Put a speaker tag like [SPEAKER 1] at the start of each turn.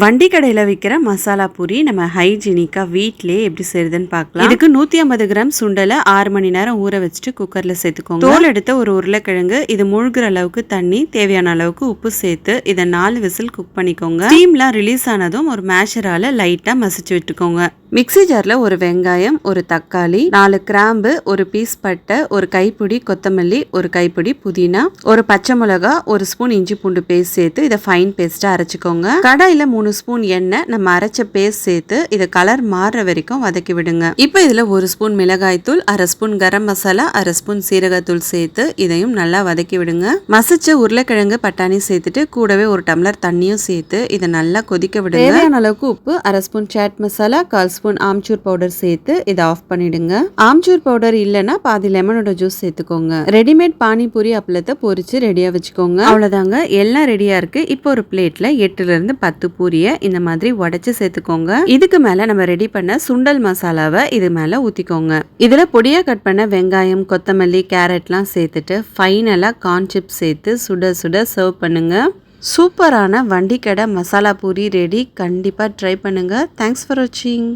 [SPEAKER 1] வண்டி கடையில் விற்கிற மசாலா பூரி நம்ம ஹைஜீனிக்காக வீட்டிலேயே எப்படி செய்யுதுன்னு பார்க்கலாம். இதுக்கு நூற்றி ஐம்பது கிராம் சுண்டலை ஆறு மணி நேரம் ஊற வச்சுட்டு குக்கரில் சேர்த்துக்கோங்க. தோல் எடுத்த ஒரு உருளைக்கிழங்கு இது முழுகிற அளவுக்கு தண்ணி தேவையான அளவுக்கு உப்பு சேர்த்து இதை நாலு விசில் குக் பண்ணிக்கோங்க. ஸ்டீம்லாம் ரிலீஸ் ஆனதும் ஒரு மேஷரால் லைட்டாக மசிச்சு விட்டுக்கோங்க. மிக்ஸி ஜாரில் ஒரு வெங்காயம் ஒரு தக்காளி நாலு கிராம்பு ஒரு பீஸ் பட்டை ஒரு கைப்பிடி கொத்தமல்லி ஒரு கைப்பிடி புதினா ஒரு பச்சை மிளகா ஒரு ஸ்பூன் இஞ்சி பூண்டு பேஸ்ட் சேர்த்து இதை ஃபைன் பேஸ்ட்டாக அரைச்சிக்கோங்க. கடாயில் மூணு ஸ்பூன் எண்ணெய் நம்ம அரைச்ச பேஸ்ட் சேர்த்து இதை கலர் மாறுற வரைக்கும் வதக்கி விடுங்க. இப்போ இதில் ஒரு ஸ்பூன் மிளகாய்த்தூள் அரை ஸ்பூன் கரம் மசாலா அரை ஸ்பூன் சீரகத்தூள் சேர்த்து இதையும் நல்லா வதக்கி விடுங்க. மசிச்ச உருளைக்கிழங்கு பட்டாணி சேர்த்துட்டு கூடவே ஒரு டம்ளர் தண்ணியும் சேர்த்து இதை நல்லா கொதிக்க விடுங்க. அளவுக்கு உப்பு அரை ஸ்பூன் சாட் மசாலா கால் ஸ்பூன் ஆம்ச்சூர் பவுடர் சேர்த்து இதை ஆஃப் பண்ணிடுங்க. ஆம்ச்சூர் பவுடர் இல்லைன்னா பாதி லெமனோட ஜூஸ் சேர்த்துக்கோங்க. ரெடிமேட் பானிபூரி அப்பளத்தை பொரிச்சு ரெடியா வச்சுக்கோங்க. அவ்வளவுதாங்க. எல்லாம் ரெடியா இருக்கு. இப்போ ஒரு பிளேட்ல எட்டுல இருந்து பத்து பூரியை இந்த மாதிரி உடைச்சு சேர்த்துக்கோங்க. இதுக்கு மேல நம்ம ரெடி பண்ண சுண்டல் மசாலாவை இது மேல ஊத்திக்கோங்க. இதுல பொடியா கட் பண்ண வெங்காயம் கொத்தமல்லி கேரட்லாம் சேர்த்துட்டு ஃபைனலா கார்ன் சிப்ஸ் சேர்த்து சுட சுட சர்வ் பண்ணுங்க. சூப்பரான வண்டிக்கடை மசாலா பூரி ரெடி கண்டிப்பாக ட்ரை பண்ணுங்கள் தேங்க்ஸ் ஃபார் வாட்சிங்